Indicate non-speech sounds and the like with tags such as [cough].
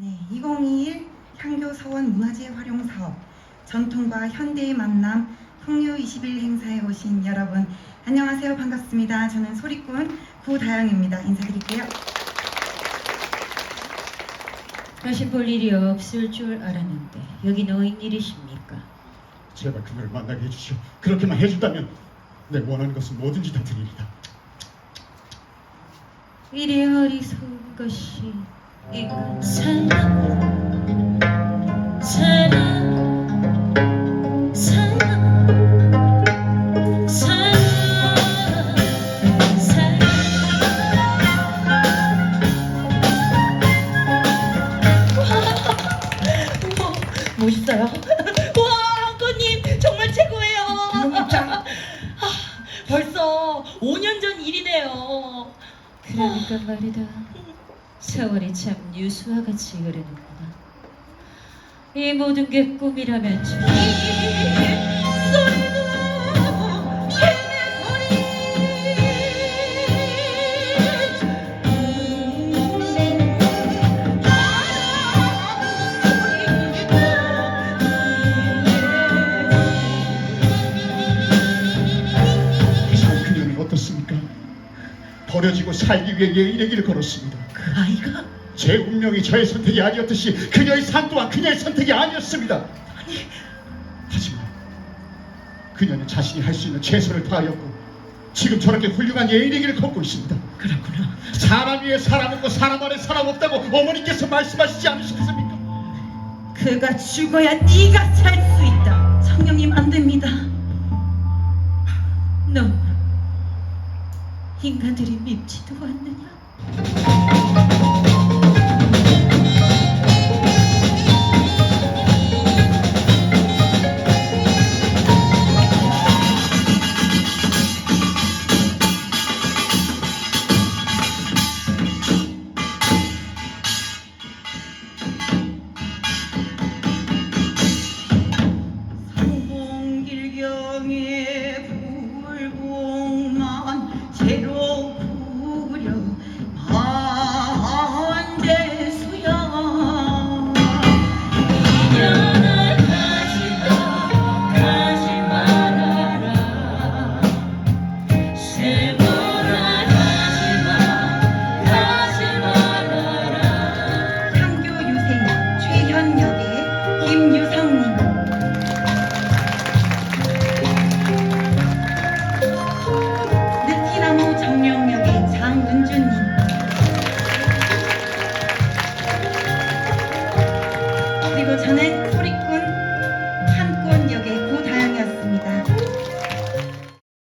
네, 2021 향교 서원 문화재 활용 사업 전통과 현대의 만남 풍류 21 행사에 오신 여러분 안녕하세요 반갑습니다. 저는 소리꾼 구다영입니다. 인사드릴게요. 다시 볼 일이 없을 줄 알았는데 여기 노인 일이십니까? 제발 그녀를 만나게 해주시오. 그렇게만 해준다면 내 원하는 것은 뭐든지 다 드리리다. 이리 어리석은 것이 사랑 사랑 사랑 사랑 [laughs] 사랑. [laughs] 우와 멋있어요. 와 앙코님 정말 최고예요. [laughs] 아, 벌써 5년 전 일이네요. 그러니까 말이다 세월이 참 유수와 같이 흐르는구나 이 모든 게 꿈이라면 좀 하지만 그녀는 어떻습니까? 버려지고 살기 위해 길을 걸었습니다. 그 아이가 제 운명이 저의 선택이 아니었듯이 그녀의 삶 또한 그녀의 선택이 아니었습니다. 하지만 그녀는 자신이 할 수 있는 최선을 다하였고 지금 저렇게 훌륭한 예인의 길을 걷고 있습니다. 그렇구나 사람 위에 사람 없고 사람 안에 사람 없다고 어머니께서 말씀하시지 않으셨습니까? 그가 죽어야 네가 살 수 있다. 성령님 안 됩니다. 너 인간들이 밉지도 않느냐 그 전에 소리